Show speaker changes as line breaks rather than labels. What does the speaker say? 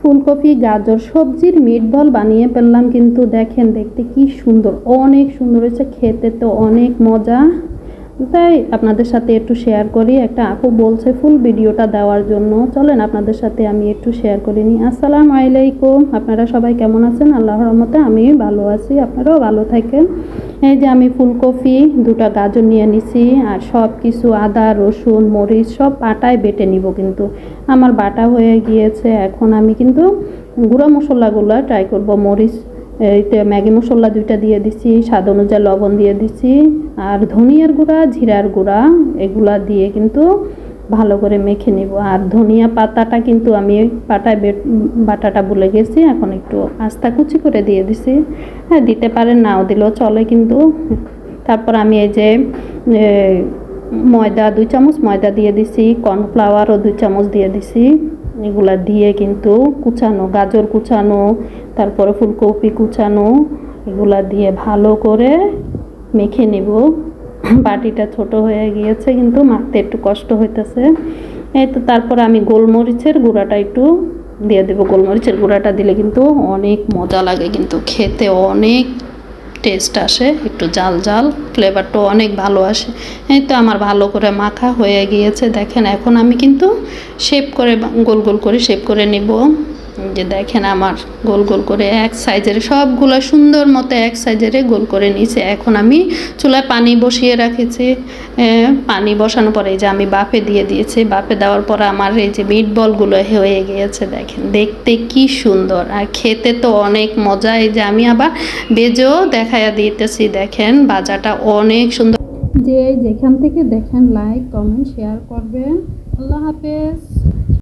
ফুলকপি, গাজর, সবজির মিট বল বানিয়ে ফেললাম, কিন্তু দেখেন দেখতে কি সুন্দর, অনেক সুন্দর হয়েছে, খেতে তো অনেক মজা। তাই আপনাদের সাথে একটু শেয়ার করি। একটা আপু বলছে ফুল ভিডিওটা দেওয়ার জন্য। চলেন, আপনাদের সাথে আমি একটু শেয়ার করে নিই। আসসালামু আলাইকুম। আপনারা সবাই কেমন আছেন? আল্লাহর রহমতে আমি ভালো আছি। আপনারাও ভালো থাকেন। এই যে আমি ফুলকপি, দুটো গাজর নিয়ে নিছি আর সব কিছু আদা, রসুন, মরিচ সব পাটায় বেটে নিব কিন্তু। আমার বাটা হয়ে গিয়েছে। এখন আমি কিন্তু গুঁড়ো মশলাগুলো ট্রাই করব। মরিচ এইতে ম্যাগি মশলা দুইটা দিয়ে দিছি, স্বাদ অনুযায়ী লবণ দিয়ে দিছি, আর ধনিয়ার গুঁড়া, জিরার গুঁড়া, এগুলা দিয়ে কিন্তু ভালো করে মেখে নিব। আর ধনিয়া পাতাটা কিন্তু আমি পাটায় বেট- বাটাটা ভুলে গেছি, এখন একটু আস্তা কুচি করে দিয়ে দিছি। হ্যাঁ দিতে পারেন, নাও দিলেও চলে কিন্তু। তারপর আমি এই যে ময়দা, দুই চামচ ময়দা দিয়ে দিছি, কর্নফ্লাওয়ারও দুই চামচ দিয়ে দিছি। এগুলা দিয়ে কিন্তু কুচানো, গাজর কুচানো, তারপরে ফুলকপি কুচানো, এগুলা দিয়ে ভালো করে মেখে নেব। বাটিটা ছোট হয়ে গিয়েছে কিন্তু মাখতে একটু কষ্ট হইতেছে। এই তো তারপর আমি গোলমরিচের গুঁড়াটা একটু দিয়ে দেবো। গোলমরিচের গুঁড়াটা দিলে কিন্তু অনেক মজা লাগে কিন্তু, খেতে অনেক টেস্ট আসে, একটু জাল জাল ফ্লেভারটাও অনেক ভালো আসে। এই তো আমার ভালো করে মাখা হয়ে গিয়েছে। দেখেন, এখন আমি কিন্তু শেপ করে গোল গোল করে শেপ করে নেব। যে দেখেন আমার গোল গোল করে এক সাইজের, সবগুলো সুন্দর মতো এক সাইজের গোল করে নিয়েছে। এখন আমি চুলায় পানি বসিয়ে রাখেছি। পানি বসানোর পরে যে আমি বাফে দিয়ে দিয়েছি। বাফে দেওয়ার পরে আমার এই যে মিট বলগুলো হয়ে গিয়েছে দেখেন। দেখতে কি সুন্দর। আর খেতে তো অনেক মজা। এই যে আমি আবার বেজেও দেখাইয়া দিতেছি দেখেন বাজাটা অনেক সুন্দর। যে যেখান থেকে দেখেন লাইক কমেন্ট শেয়ার করবেন। আল্লাহ হাফেজ।